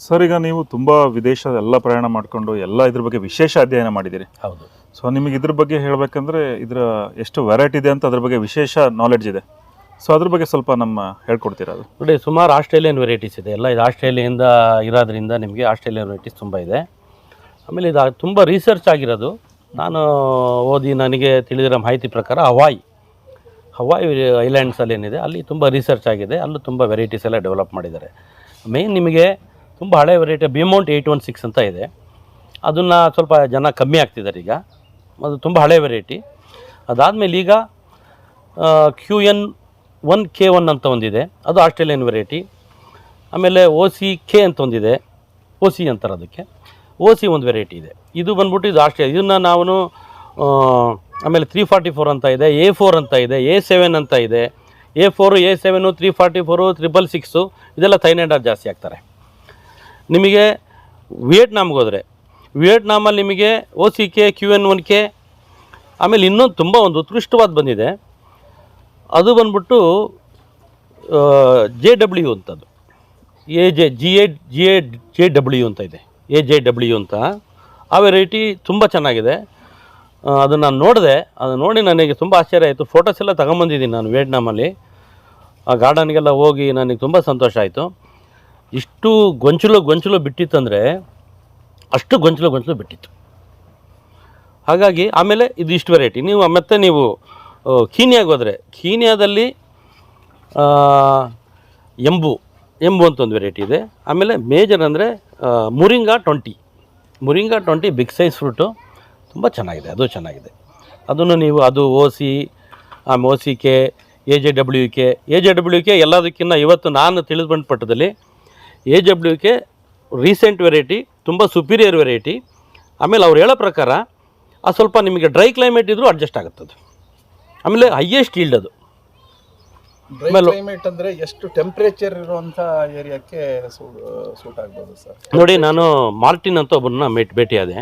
ಸರ್ ಈಗ ನೀವು ತುಂಬ ವಿದೇಶ ಎಲ್ಲ ಪ್ರಯಾಣ ಮಾಡಿಕೊಂಡು ಎಲ್ಲ ಇದ್ರ ಬಗ್ಗೆ ವಿಶೇಷ ಅಧ್ಯಯನ ಮಾಡಿದ್ದೀರಿ. ಹೌದು. ಸೊ ನಿಮಗೆ ಇದ್ರ ಬಗ್ಗೆ ಹೇಳಬೇಕಂದ್ರೆ ಇದರ ಎಷ್ಟು ವೆರೈಟಿ ಇದೆ ಅಂತ ಅದ್ರ ಬಗ್ಗೆ ವಿಶೇಷ ನಾಲೆಡ್ಜ್ ಇದೆ. ಸೊ ಅದ್ರ ಬಗ್ಗೆ ಸ್ವಲ್ಪ ನಮ್ಮ ಹೇಳ್ಕೊಡ್ತೀರಾ ಅದು? ನೋಡಿ, ಸುಮಾರು ಆಸ್ಟ್ರೇಲಿಯನ್ ವೆರೈಟೀಸ್ ಇದೆ. ಎಲ್ಲ ಇದು ಆಸ್ಟ್ರೇಲಿಯಿಂದ ಇರೋದ್ರಿಂದ ನಿಮಗೆ ಆಸ್ಟ್ರೇಲಿಯನ್ ವೆರೈಟೀಸ್ ತುಂಬ ಇದೆ. ಆಮೇಲೆ ಇದು ತುಂಬ ರಿಸರ್ಚ್ ಆಗಿರೋದು. ನಾನು ಓದಿ ನನಗೆ ತಿಳಿದಿರೋ ಮಾಹಿತಿ ಪ್ರಕಾರ ಹವಾಯ್ ಹವಾಯ್ ಐಲ್ಯಾಂಡ್ಸಲ್ಲಿ ಏನಿದೆ, ಅಲ್ಲಿ ತುಂಬ ರಿಸರ್ಚ್ ಆಗಿದೆ. ಅಲ್ಲೂ ತುಂಬ ವೆರೈಟೀಸ್ ಎಲ್ಲ ಡೆವಲಪ್ ಮಾಡಿದ್ದಾರೆ. ಮೇನ್ ನಿಮಗೆ ತುಂಬ ಹಳೆ variety Beaumont eight one six ಅಂತ ಇದೆ. ಅದನ್ನು ಸ್ವಲ್ಪ ಜನ ಕಮ್ಮಿ ಆಗ್ತಿದ್ದಾರೆ ಈಗ. ಅದು ತುಂಬ ಹಳೆ ವೆರೈಟಿ ಅದಾದಮೇಲೆ ಈಗ Q N one K one ಅಂತ ಒಂದಿದೆ. ಅದು ಆಸ್ಟ್ರೇಲಿಯನ್ ವೆರೈಟಿ. ಆಮೇಲೆ ಓ ಸಿ ಕೆ ಅಂತ ಒಂದಿದೆ. ಓ ಸಿ ಅಂತಾರೆ ಅದಕ್ಕೆ. ಓ ಸಿ ಒಂದು ವೆರೈಟಿ ಇದೆ. ಇದು ಬಂದ್ಬಿಟ್ಟು ಇದು ಆಸ್ಟ್ರೇಲಿಯಾ. ಇದನ್ನು ನಾವು ಆಮೇಲೆ ತ್ರೀ ಫಾರ್ಟಿ ಫೋರ್ ಅಂತ ಇದೆ, ಎ ಫೋರ್ ಅಂತ ಇದೆ, ಎ ಸೆವೆನ್ ಅಂತ ಇದೆ. A four, A seven, three forty four, triple six, ಇದೆಲ್ಲ ಥೈನೆಂಡರ್ ಜಾಸ್ತಿ ಆಗ್ತಾರೆ ನಿಮಗೆ ವಿಯೆಟ್ನಾಮ್ಗೆ ಹೋದರೆ, ವಿಯೆಟ್ನಾಮಲ್ಲಿ ನಿಮಗೆ O C K, Q N one K, ಆಮೇಲೆ ಇನ್ನೊಂದು ತುಂಬ ಒಂದು ಉತ್ಕೃಷ್ಟವಾದ ಬಂದಿದೆ. ಅದು ಬಂದ್ಬಿಟ್ಟು ಜೆ ಡಬ್ಲ್ಯೂ ಅಂತದ್ದು. A J, G A G A J W ಅಂತ ಇದೆ. ಎ ಜೆ ಡಬ್ಲ್ಯೂ ಅಂತ. ಆ ವೆರೈಟಿ ತುಂಬ ಚೆನ್ನಾಗಿದೆ. ಅದನ್ನು ನಾನು ನೋಡಿದೆ, ಅದು ನೋಡಿ ನನಗೆ ತುಂಬ ಆಶ್ಚರ್ಯ ಆಯಿತು. ಫೋಟೋಸ್ ಎಲ್ಲ ತಗೊಂಬಂದಿದ್ದೀನಿ ನಾನು ವಿಯೆಟ್ನಾಮಲ್ಲಿ ಆ ಗಾರ್ಡನ್ಗೆಲ್ಲ ಹೋಗಿ ನನಗೆ ತುಂಬ ಸಂತೋಷ ಆಯಿತು. ಇಷ್ಟು ಗೊಂಚಲು ಗೊಂಚಲು ಬಿಟ್ಟಿತ್ತಂದರೆ, ಅಷ್ಟು ಗೊಂಚಲು ಗೊಂಚಲು ಬಿಟ್ಟಿತ್ತು. ಹಾಗಾಗಿ ಆಮೇಲೆ ಇದು ಇಷ್ಟು ವೆರೈಟಿ ನೀವು ಮತ್ತೆ ನೀವು ಕೀನ್ಯಾಗೆ ಹೋದರೆ. ಕೀನ್ಯಾದಲ್ಲಿ ಎಂಬು ಎಂಬು ಅಂತ ಒಂದು ವೆರೈಟಿ ಇದೆ. ಆಮೇಲೆ ಮೇಜರ್ ಅಂದರೆ Muranga twenty. Muranga twenty big size fruit ತುಂಬ ಚೆನ್ನಾಗಿದೆ, ಅದು ಚೆನ್ನಾಗಿದೆ. ಅದನ್ನು ನೀವು ಅದು O C O C K A J W K A J W K ಎಲ್ಲದಕ್ಕಿಂತ ಇವತ್ತು ನಾನು ತಿಳಿದು ಬಂದ ಪಟ್ಟದಲ್ಲಿ A W K recent variety ತುಂಬ ಸುಪೀರಿಯರ್ ವೆರೈಟಿ ಆಮೇಲೆ ಅವ್ರು ಹೇಳೋ ಪ್ರಕಾರ, ಆ ಸ್ವಲ್ಪ ನಿಮಗೆ ಡ್ರೈ ಕ್ಲೈಮೇಟ್ ಇದ್ದರೂ ಅಡ್ಜಸ್ಟ್ ಆಗುತ್ತದೆ. ಆಮೇಲೆ ಹೈಯೆಸ್ಟ್ ಈಲ್ಡ್ ಅದು. ಕ್ಲೈಮೇಟ್ ಅಂದ್ರೆ ಎಷ್ಟು ಟೆಂಪ್ರೇಚರ್ ಇರುವಂಥ ಏರಿಯಾಕ್ಕೆ ಸೂಟ್ ಆಗ್ಬೋದು ಸರ್ ನೋಡಿ ನಾನು ಮಾರ್ಟಿನ್ ಅಂತ ಒಬ್ಬರನ್ನ ಮೇಟ್ ಭೇಟಿಯಾದೆ.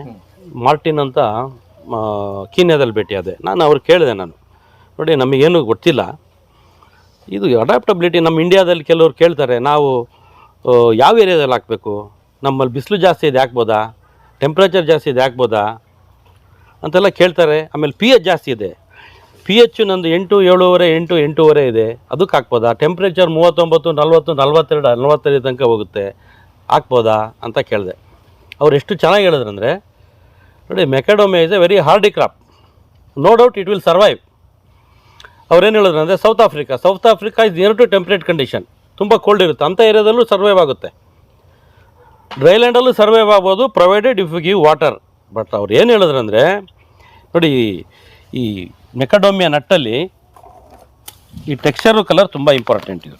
ಮಾರ್ಟಿನ್ ಅಂತ ಕೀನ್ಯಾದಲ್ಲಿ ಕೀನ್ಯಾದಲ್ಲಿ ಭೇಟಿಯಾದೆ. ನಾನು ಅವ್ರು ಕೇಳಿದೆ ನಾನು. ನೋಡಿ ನಮಗೇನು ಗೊತ್ತಿಲ್ಲ. ಇದು ಅಡಾಪ್ಟಬಿಲಿಟಿ ನಮ್ಮ ಇಂಡಿಯಾದಲ್ಲಿ ಕೆಲವರು ಕೇಳ್ತಾರೆ ನಾವು ಯಾವ ಏರಿಯಾದಲ್ಲಿ ಹಾಕಬೇಕು? ನಮ್ಮಲ್ಲಿ ಬಿಸಿಲು ಜಾಸ್ತಿ ಇದೆ ಹಾಕ್ಬೋದಾ? ಟೆಂಪ್ರೇಚರ್ ಜಾಸ್ತಿ ಇದೆ ಹಾಕ್ಬೋದಾ? ಅಂತೆಲ್ಲ ಕೇಳ್ತಾರೆ. ಆಮೇಲೆ ಪಿ ಎಚ್ ಜಾಸ್ತಿ ಇದೆ. ಪಿ ಎಚ್ ನಂದು ಎಂಟು, ಏಳುವರೆ, ಎಂಟು, ಎಂಟೂವರೆ ಇದೆ. ಅದಕ್ಕೆ ಹಾಕ್ಬೋದಾ? ಟೆಂಪ್ರೇಚರ್ ಮೂವತ್ತೊಂಬತ್ತು, ನಲ್ವತ್ತು, ನಲವತ್ತೆರಡು, ನಲ್ವತ್ತೈದು ತನಕ ಹೋಗುತ್ತೆ. ಹಾಕ್ಬೋದಾ ಅಂತ ಕೇಳಿದೆ. ಅವ್ರು ಎಷ್ಟು ಚೆನ್ನಾಗಿ ಹೇಳಿದ್ರಂದರೆ, ನೋಡಿ macadamia is a very hardy crop no doubt it will survive ಅವ್ರೇನು ಹೇಳಿದ್ರು ಅಂದರೆ South Africa South Africa is near to temperate condition ತುಂಬ ಕೋಲ್ಡ್ ಇರುತ್ತೆ. ಅಂಥ ಏರಿಯಾದಲ್ಲೂ ಸರ್ವೈವ್ ಆಗುತ್ತೆ. ಡ್ರೈಲ್ಯಾಂಡಲ್ಲೂ ಸರ್ವೈವ್ ಆಗ್ಬೋದು provided if you give water but ಅವ್ರು ಏನು ಹೇಳಿದ್ರು ಅಂದರೆ, ನೋಡಿ ಈ ಮೆಕಡೋಮಿಯಾ ನಟ್ಟಲ್ಲಿ ಈ ಟೆಕ್ಸ್ಚರು ಕಲರ್ ತುಂಬ ಇಂಪಾರ್ಟೆಂಟ್ ಇದು.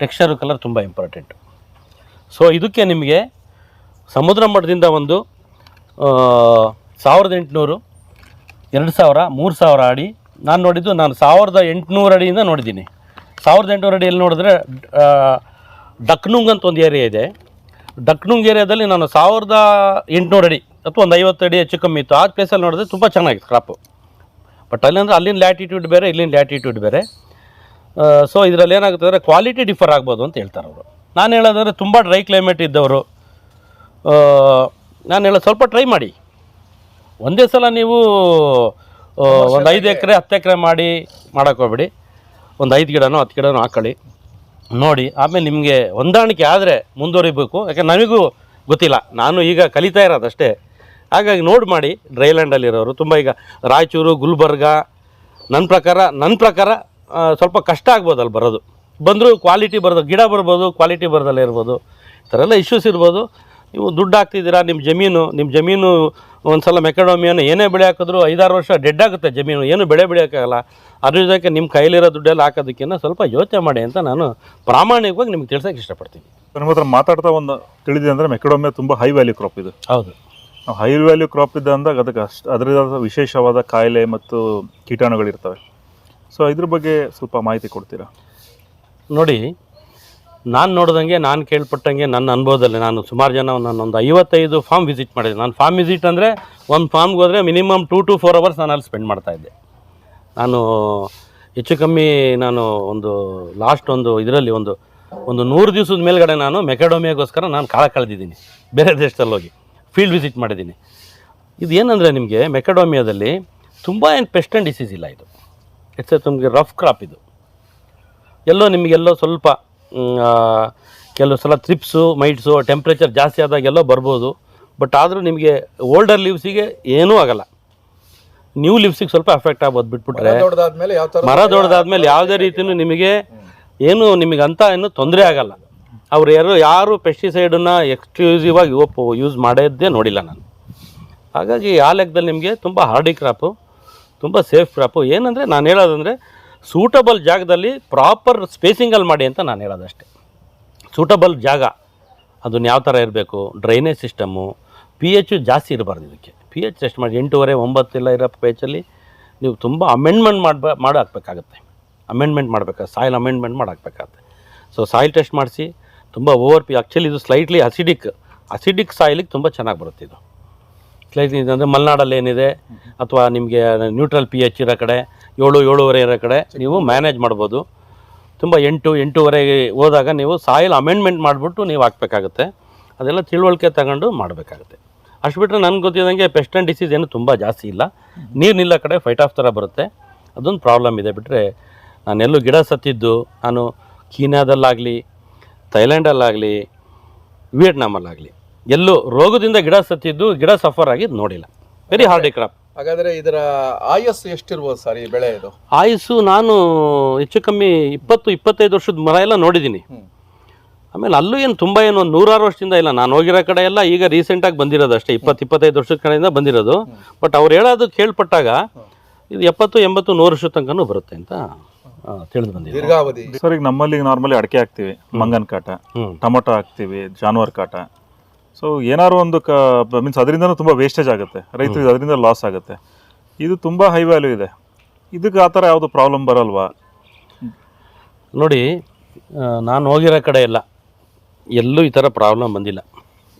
ಟೆಕ್ಸ್ಚರು ಕಲರ್ ತುಂಬ ಇಂಪಾರ್ಟೆಂಟ್ ಸೊ ಇದಕ್ಕೆ ನಿಮಗೆ ಸಮುದ್ರ ಮಠದಿಂದ ಒಂದು ಸಾವಿರದ ಎಂಟುನೂರು, ಎರಡು ಸಾವಿರ, ಮೂರು ಸಾವಿರ ಅಡಿ. ನಾನು ನೋಡಿದ್ದು ನಾನು ಸಾವಿರದ ಎಂಟುನೂರು ಅಡಿಯಿಂದ ನೋಡಿದ್ದೀನಿ. ಸಾವಿರದ ಎಂಟುನೂರು ಅಡಿಯಲ್ಲಿ ನೋಡಿದ್ರೆ ಡಕ್ನುಂಗ್ ಅಂತ ಒಂದು ಏರಿಯಾ ಇದೆ. ಡಕ್ನುಂಗ್ ಏರಿಯಾದಲ್ಲಿ ನಾನು ಸಾವಿರದ ಎಂಟುನೂರು ಅಡಿ ಅಥವಾ ಒಂದು ಐವತ್ತು ಅಡಿ ಹೆಚ್ಚು ಕಮ್ಮಿ ಇತ್ತು. ಆ ಪ್ಲೇಸಲ್ಲಿ ನೋಡಿದ್ರೆ ತುಂಬ ಚೆನ್ನಾಗಿತ್ತು ಕ್ರಾಪು ಬಟ್ ಅಲ್ಲಿ ಅಂದರೆ ಅಲ್ಲಿನ ಲ್ಯಾಟಿಟ್ಯೂಡ್ ಬೇರೆ ಇಲ್ಲಿನ ಲ್ಯಾಟಿಟ್ಯೂಡ್ ಬೇರೆ. ಸೊ ಇದರಲ್ಲಿ ಏನಾಗುತ್ತೆ ಅಂದರೆ ಕ್ವಾಲಿಟಿ ಡಿಫರ್ ಆಗ್ಬೋದು ಅಂತ ಹೇಳ್ತಾರೆ ಅವರು. ನಾನು ಹೇಳೋದಂದರೆ ತುಂಬ ಡ್ರೈ ಕ್ಲೈಮೇಟ್ ಇದ್ದವರು ನಾನು ಹೇಳೋದು ಸ್ವಲ್ಪ ಟ್ರೈ ಮಾಡಿ. ಒಂದೇ ಸಲ ನೀವು ಒಂದು ಐದು ಎಕರೆ ಹತ್ತು ಎಕರೆ ಮಾಡಿ ಮಾಡೋಕೆ ಹೋಗ್ಬೇಡಿ. ಒಂದು ಐದು ಗಿಡನೋ ಹತ್ತು ಗಿಡನೋ ಹಾಕೊಳ್ಳಿ. ನೋಡಿ ಆಮೇಲೆ ನಿಮಗೆ ಹೊಂದಾಣಿಕೆ ಆದರೆ ಮುಂದುವರಿಬೇಕು. ಯಾಕೆ ನನಗೂ ಗೊತ್ತಿಲ್ಲ. ನಾನು ಈಗ ಕಲಿತಾ ಇರೋದಷ್ಟೇ ಹಾಗಾಗಿ ನೋಡಿ ಮಾಡಿ ಡ್ರೈಲ್ಯಾಂಡಲ್ಲಿರೋರು ತುಂಬ ಈಗ ರಾಯಚೂರು ಗುಲ್ಬರ್ಗ ನನ್ನ ಪ್ರಕಾರ ನನ್ನ ಪ್ರಕಾರ ಸ್ವಲ್ಪ ಕಷ್ಟ ಆಗ್ಬೋದು ಅಲ್ಲಿ ಬರೋದು. ಬಂದರೂ ಕ್ವಾಲಿಟಿ ಬರೋದು ಗಿಡ ಬರ್ಬೋದು ಕ್ವಾಲಿಟಿ ಬರೋದಲ್ಲೇ ಇರ್ಬೋದು. ಈ ಥರ ಎಲ್ಲ ಇಶ್ಯೂಸ್ ಇರ್ಬೋದು. ನೀವು ದುಡ್ಡು ಹಾಕ್ತಿದ್ದೀರಾ ನಿಮ್ಮ ಜಮೀನು ನಿಮ್ಮ ಜಮೀನು ಒಂದು ಸಲ ಮೆಕಡೋಮಿಯನ್ನು ಏನೇ ಬೆಳೆ ಹಾಕಿದ್ರು ಐದಾರು ವರ್ಷ ಡೆಡ್ ಆಗುತ್ತೆ ಜಮೀನು ಏನು ಬೆಳೆ ಬೆಳೆಯೋಕ್ಕಾಗಲ್ಲ. ಅದ್ರ ಜೊತೆಗೆ ನಿಮ್ಮ ಕೈಲಿರೋ ದುಡ್ಡೆಲ್ಲ ಹಾಕೋದಕ್ಕಿಂತ ಸ್ವಲ್ಪ ಯೋಚನೆ ಮಾಡಿ ಅಂತ ನಾನು ಪ್ರಾಮಾಣಿಕವಾಗಿ ನಿಮ್ಗೆ ತಿಳ್ಸೋಕೆ ಇಷ್ಟಪಡ್ತೀನಿ. ನಿಮ್ಮ ಹತ್ರ ಮಾತಾಡ್ತಾ ಒಂದು ತಿಳಿದಿದೆ ಅಂದರೆ ಮೆಕಡೋಮಿಯ ತುಂಬ ಹೈ ವ್ಯಾಲ್ಯೂ ಕ್ರಾಪ್ ಇದು. ಹೌದು. ಹೈ ವ್ಯಾಲ್ಯೂ ಕ್ರಾಪ್ ಇದೆ ಅಂದಾಗ ಅದಕ್ಕೆ ಅಷ್ಟು ಅದರದಾದ ವಿಶೇಷವಾದ ಕಾಯಿಲೆ ಮತ್ತು ಕೀಟಾಣುಗಳಿರ್ತವೆ. ಸೊ ಇದ್ರ ಬಗ್ಗೆ ಸ್ವಲ್ಪ ಮಾಹಿತಿ ಕೊಡ್ತೀರಾ? ನೋಡಿ, ನಾನು ನೋಡಿದಂಗೆ, ನಾನು ಕೇಳ್ಪಟ್ಟಂಗೆ, ನನ್ನ ಅನುಭವದಲ್ಲಿ ನಾನು ಸುಮಾರು ಜನ ನಾನು ಒಂದು ಐವತ್ತೈದು ಫಾರ್ಮ್ ವಿಸಿಟ್ ಮಾಡಿದ್ದೆ ನಾನು ಫಾರ್ಮ್ ವಿಸಿಟ್ ಅಂದರೆ ಒಂದು ಫಾರ್ಮ್ಗೆ ಹೋದರೆ minimum two to four hours ನಾನು ಅಲ್ಲಿ ಸ್ಪೆಂಡ್ ಮಾಡ್ತಾಯಿದ್ದೆ ನಾನು ಹೆಚ್ಚು ಕಮ್ಮಿ ನಾನು ಒಂದು ಲಾಸ್ಟ್ ಒಂದು ಇದರಲ್ಲಿ ಒಂದು ಒಂದು ನೂರು ದಿವಸದ ಮೇಲ್ಗಡೆ ನಾನು ಮೆಕಡೋಮಿಯಾಗೋಸ್ಕರ ನಾನು ಕಾಳ ಕಳೆದಿದ್ದೀನಿ. ಬೇರೆ ದೇಶದಲ್ಲಿ ಹೋಗಿ. ಫೀಲ್ಡ್ ವಿಸಿಟ್ ಮಾಡಿದ್ದೀನಿ. ಇದು ಏನಂದರೆ ನಿಮಗೆ ಮೆಕಡೋಮಿಯಾದಲ್ಲಿ ತುಂಬ ಏನು ಪೆಸ್ಟ್ ಆ್ಯಂಡ್ ಡಿಸೀಸ್ ಇಲ್ಲ ಇದು. ಇಟ್ಸ್ ಎ ನಿಮಗೆ ರಫ್ ಕ್ರಾಪ್ ಇದು. ಎಲ್ಲೋ ನಿಮಗೆಲ್ಲೋ ಸ್ವಲ್ಪ ಕೆಲವು ಸಲ ತ್ರಿಪ್ಸು ಮೈಟ್ಸು ಟೆಂಪ್ರೇಚರ್ ಜಾಸ್ತಿ ಆದಾಗ ಎಲ್ಲೋ ಬರ್ಬೋದು. ಬಟ್ ಆದರೂ ನಿಮಗೆ ಓಲ್ಡರ್ ಲೀವ್ಸಿಗೆ ಏನೂ ಆಗಲ್ಲ. ನ್ಯೂ ಲಿವ್ಸಿಗೆ ಸ್ವಲ್ಪ ಎಫೆಕ್ಟ್ ಆಗ್ಬೋದು ಬಿಟ್ಬಿಟ್ರೆ ಮರ ದೊಡ್ಡದಾದ್ಮೇಲೆ ಯಾವುದೇ ರೀತಿಯೂ ನಿಮಗೆ ಏನು ನಿಮಗೆ ಅಂತ ಏನು ತೊಂದರೆ ಆಗಲ್ಲ. ಅವ್ರು ಯಾರು ಯಾರು ಪೆಸ್ಟಿಸೈಡನ್ನು ಎಕ್ಸ್ಕ್ಲೂಸಿವ್ ಆಗಿ ಯೂಸ್ ಮಾಡೋದೇ ನೋಡಿಲ್ಲ ನಾನು. ಹಾಗಾಗಿ ಆ ಲೆಕ್ಕದಲ್ಲಿ ನಿಮಗೆ ತುಂಬ ಹಾರ್ಡಿ ಕ್ರಾಪು ತುಂಬ ಸೇಫ್ ಕ್ರಾಪು ಏನಂದರೆ ನಾನು ಹೇಳೋದಂದರೆ ಸೂಟಬಲ್ ಜಾಗದಲ್ಲಿ ಪ್ರಾಪರ್ ಸ್ಪೇಸಿಂಗಲ್ಲಿ ಮಾಡಿ ಅಂತ ನಾನು ಹೇಳೋದಷ್ಟೇ. ಸೂಟಬಲ್ ಜಾಗ, ಅದನ್ನು ಯಾವ ಥರ ಇರಬೇಕು ಡ್ರೈನೇಜ್ ಸಿಸ್ಟಮು ಪಿ ಎಚ್ ಜಾಸ್ತಿ ಇರಬಾರ್ದು ಇದಕ್ಕೆ. ಪಿ ಎಚ್ ಟೆಸ್ಟ್ ಮಾಡಿ ಎಂಟೂವರೆ, ಒಂಬತ್ತೆಲ್ಲ ಇರೋ ಪಿ ನೀವು ತುಂಬ ಅಮೆಂಡ್ಮೆಂಟ್ ಮಾಡ್ಬ ಮಾಡಿ ಹಾಕ್ಬೇಕಾಗತ್ತೆ ಅಮೆಂಡ್ಮೆಂಟ್ ಮಾಡಬೇಕು ಸಾಯಿಲ್ ಅಮೆಂಡ್ಮೆಂಟ್ ಮಾಡಾಕಬೇಕಾಗತ್ತೆ. ಸೊ ಸಾಯಿಲ್ ಟೆಸ್ಟ್ ಮಾಡಿಸಿ ತುಂಬ ಓವರ್ ಪಿ ಆ್ಯಕ್ಚುಲಿ ಇದು ಸ್ಲೈಟ್ಲಿ ಅಸಿಡಿಕ್ ಅಸಿಡಿಕ್ ಸಾಯಿಲಿಗೆ ತುಂಬ ಚೆನ್ನಾಗಿ ಬರುತ್ತೆ ಇದು. ಸ್ಲೈಟ್ಲಿ ಅಂದರೆ ಮಲೆನಾಡಲ್ಲಿ ಏನಿದೆ, ಅಥವಾ ನಿಮಗೆ ನ್ಯೂಟ್ರಲ್ ಪಿ ಎಚ್ ಇರೋ ಕಡೆ, ಏಳು, ಏಳುವರೆ ಇರೋ ಕಡೆ ನೀವು ಮ್ಯಾನೇಜ್ ಮಾಡ್ಬೋದು. ತುಂಬ ಎಂಟು ಎಂಟೂವರೆಗೆ ಹೋದಾಗ ನೀವು ಸಾಯಿಲ್ ಅಮೆಂಡ್ಮೆಂಟ್ ಮಾಡಿಬಿಟ್ಟು ನೀವು ಹಾಕಬೇಕಾಗುತ್ತೆ. ಅದೆಲ್ಲ ತಿಳುವಳಿಕೆ ತಗೊಂಡು ಮಾಡಬೇಕಾಗುತ್ತೆ. ಅಷ್ಟು ಬಿಟ್ಟರೆ ನನಗೆ ಗೊತ್ತಿದ್ದಂಗೆ ಪೆಸ್ಟ್ ಆ್ಯಂಡ್ ಡಿಸೀಸ್ ಏನು ತುಂಬ ಜಾಸ್ತಿ ಇಲ್ಲ. ನೀರು ನಿಲ್ಲ ಕಡೆ ಫೈಟ್ ಆಫ್ ಥರ ಬರುತ್ತೆ. ಅದೊಂದು ಪ್ರಾಬ್ಲಮ್ ಇದೆ ಬಿಟ್ಟರೆ ನಾನೆಲ್ಲೂ ಗಿಡ ಸತ್ತಿದ್ದು, ನಾನು ಕೀನ್ಯಾದಲ್ಲಾಗಲಿ ಥೈಲ್ಯಾಂಡಲ್ಲಾಗಲಿ ವಿಯೆಟ್ನಾಮಲ್ಲಾಗಲಿ ಎಲ್ಲೂ ರೋಗದಿಂದ ಗಿಡ ಸತ್ತಿದ್ದು ಗಿಡ ಸಫರ್ ಆಗಿದ್ದು ನೋಡಿಲ್ಲ. ವೆರಿ ಹಾರ್ಡ್ ಕ್ರಾಪ್ ಹಾಗಾದರೆ ಇದರ ಆಯಸ್ಸು ಎಷ್ಟಿರ್ಬೋದು ಸರ್ ಈ ಬೆಳೆ ಇದು? ಆಯುಸ್ಸು ನಾನು ಹೆಚ್ಚು ಕಮ್ಮಿ ಇಪ್ಪತ್ತು ಇಪ್ಪತ್ತೈದು ವರ್ಷದ ಮರ ಎಲ್ಲ ನೋಡಿದ್ದೀನಿ. ಆಮೇಲೆ ಅಲ್ಲೂ ಏನು ತುಂಬ ಏನು ಒಂದು ನೂರಾರು ವರ್ಷದಿಂದ ಇಲ್ಲ. ನಾನು ಹೋಗಿರೋ ಕಡೆ ಎಲ್ಲ ಈಗ ರೀಸೆಂಟಾಗಿ ಬಂದಿರೋದು ಅಷ್ಟೇ. ಇಪ್ಪತ್ತು ಇಪ್ಪತ್ತೈದು ವರ್ಷದ ಕಡೆಯಿಂದ ಬಂದಿರೋದು. ಬಟ್ ಅವ್ರು ಹೇಳೋದು ಕೇಳ್ಪಟ್ಟಾಗ ಇದು ಎಪ್ಪತ್ತು ಎಂಬತ್ತು ನೂರು ವರ್ಷದ ತನಕನೂ ಬರುತ್ತೆ ಅಂತ. ತಿಳಿದು ಬಂದಿದೆ ದೀರ್ಘಾವಧಿ. ಸರ್ ಈಗ ನಮ್ಮಲ್ಲಿ ನಾರ್ಮಲಿ ಅಡಿಕೆ ಹಾಕ್ತಿವಿ ಮಂಗನ್ ಕಾಟ ಹ್ಞೂ ಟೊಮೊಟೊ ಹಾಕ್ತಿವಿ ಜಾನುವಾರು ಕಾಟ. ಸೊ ಏನಾದ್ರು ಒಂದು ಕ ಮೀನ್ಸ್ ಅದರಿಂದನೂ ತುಂಬ ವೇಸ್ಟೇಜ್ ಆಗುತ್ತೆ. ರೈತರಿಗೆ ಅದರಿಂದ ಲಾಸ್ ಆಗುತ್ತೆ. ಇದು ತುಂಬ ಹೈ ವ್ಯಾಲ್ಯೂ ಇದೆ. ಇದಕ್ಕೆ ಆ ಥರ ಯಾವುದು ಪ್ರಾಬ್ಲಮ್ ಬರಲ್ವಾ? ನೋಡಿ ಆ, ನಾನು ಹೋಗಿರೋ ಕಡೆ ಎಲ್ಲ ಎಲ್ಲೂ ಈ ಥರ ಪ್ರಾಬ್ಲಮ್ ಬಂದಿಲ್ಲ.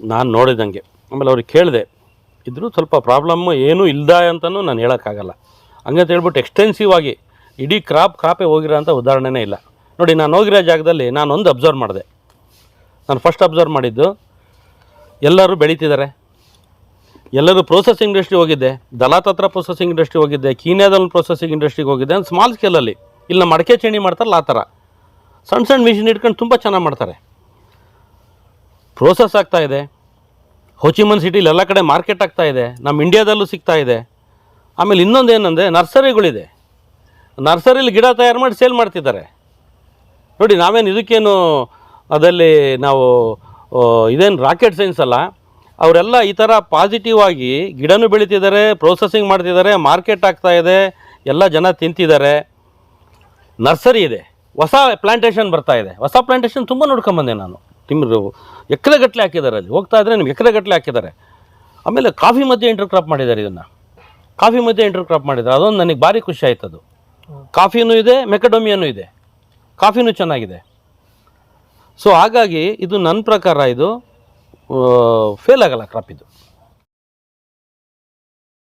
ನಾನು ನೋಡಿದಂಗೆ. ಆಮೇಲೆ ಅವ್ರಿಗೆ ಕೇಳಿದೆ ಇದ್ರೂ ಸ್ವಲ್ಪ ಪ್ರಾಬ್ಲಮ್ಮು ಏನೂ ಇಲ್ಲದ ಅಂತಲೂ ನಾನು ಹೇಳೋಕ್ಕಾಗಲ್ಲ. ಹಂಗಂತ ಹೇಳ್ಬಿಟ್ಟು ಎಕ್ಸ್ಟೆನ್ಸಿವ್ ಆಗಿ ಇಡೀ ಕ್ರಾಪ್ ಕ್ರಾಪೇ ಹೋಗಿರೋ ಅಂಥ ಉದಾಹರಣೆನೇ ಇಲ್ಲ. ನೋಡಿ, ನಾನು ಹೋಗಿರೋ ಜಾಗದಲ್ಲಿ ನಾನು ಒಂದು ಅಬ್ಸರ್ವ್ ಮಾಡಿದೆ. ನಾನು ಫಸ್ಟ್ ಅಬ್ಸರ್ವ್ ಮಾಡಿದ್ದು, ಎಲ್ಲರೂ ಬೆಳೀತಿದ್ದಾರೆ. ಎಲ್ಲರೂ ಪ್ರೊಸೆಸಿಂಗ್ ಇಂಡಸ್ಟ್ರಿ ಹೋಗಿದ್ದೆ. ದಲಾತ್ ಹತ್ರ ಪ್ರೊಸೆಸಿಂಗ್ ಇಂಡಸ್ಟ್ರಿ ಹೋಗಿದ್ದೆ. ಕೀನ್ಯಾದಲ್ಲಿ ಪ್ರೊಸೆಸಿಂಗ್ ಇಂಡಸ್ಟ್ರಿಗೆ ಹೋಗಿದ್ದೆ. ಒಂದು ಸ್ಮಾಲ್ ಸ್ಕೇಲಲ್ಲಿ ಇಲ್ಲಿ ನಮ್ಮ ಅಡಿಕೆ ಚೇಣಿ ಮಾಡ್ತಾರಲ್ಲ ಆ ಥರ. ಸಣ್ಣ ಸಣ್ಣ ಮಿಷಿನ್ ಇಟ್ಕೊಂಡು ತುಂಬ ಚೆನ್ನಾಗಿ ಮಾಡ್ತಾರೆ. ಪ್ರೋಸೆಸ್ ಆಗ್ತಾ ಇದೆ. ಹೋಚಿಮನ್ ಸಿಟಿಲಿ ಎಲ್ಲ ಕಡೆ ಮಾರ್ಕೆಟ್ ಆಗ್ತಾ ಇದೆ. ನಮ್ಮ ಇಂಡಿಯಾದಲ್ಲೂ ಸಿಗ್ತಾ ಇದೆ. ಆಮೇಲೆ ಇನ್ನೊಂದು ಏನಂದರೆ ನರ್ಸರಿಗಳಿದೆ. ನರ್ಸರಿಲಿ ಗಿಡ ತಯಾರು ಮಾಡಿ ಸೇಲ್ ಮಾಡ್ತಿದ್ದಾರೆ. ನೋಡಿ, ನಾವೇನು ಇದಕ್ಕೇನು ಅದರಲ್ಲಿ ನಾವು ಇದೇನು ರಾಕೆಟ್ ಸೈನ್ಸ್ ಅಲ್ಲ. ಅವರೆಲ್ಲ ಈ ಥರ ಪಾಸಿಟಿವ್ ಆಗಿ ಗಿಡನೂ ಬೆಳೀತಿದ್ದಾರೆ ಪ್ರೊಸೆಸಿಂಗ್ ಮಾಡ್ತಿದ್ದಾರೆ ಮಾರ್ಕೆಟ್ ಆಗ್ತಾ ಇದೆ, ಎಲ್ಲ ಜನ ತಿಂತಿದ್ದಾರೆ. ನರ್ಸರಿ ಇದೆ. ಹೊಸ ಪ್ಲ್ಯಾಂಟೇಷನ್ ಬರ್ತಾ ಇದೆ. ಹೊಸ ಪ್ಲ್ಯಾಂಟೇಷನ್ ತುಂಬ ನೋಡ್ಕೊಂಬಂದೆ ನಾನು. ತಿಮ್ಮರು ಎಕರೆಗಟ್ಟಲೆ ಹಾಕಿದ್ದಾರೆ ಅಲ್ಲಿ. ಹೋಗ್ತಾ ಇದ್ರೆ ನಿಮ್ಗೆ ಎಕರೆಗಟ್ಟಲೆ ಹಾಕಿದ್ದಾರೆ. ಆಮೇಲೆ ಕಾಫಿ ಮಧ್ಯೆ ಇಂಟರ್ ಕ್ರಾಪ್ ಮಾಡಿದ್ದಾರೆ ಇದನ್ನು. ಕಾಫಿ ಮಧ್ಯೆ ಇಂಟರ್ ಕ್ರಾಪ್ ಮಾಡಿದ್ದಾರೆ. ಅದೊಂದು ನನಗೆ ಭಾರಿ ಖುಷಿ ಆಯ್ತು ಅದು ಕಾಫಿನೂ ಇದೆ ಮೆಕಡೋಮಿಯನೂ ಇದೆ. ಕಾಫಿನೂ ಚೆನ್ನಾಗಿದೆ. ಸೊ ಹಾಗಾಗಿ ಇದು ನನ್ನ ಪ್ರಕಾರ ಇದು ಫೇಲ್ ಆಗಲ್ಲ ಕ್ರಾಪ್ ಇದು.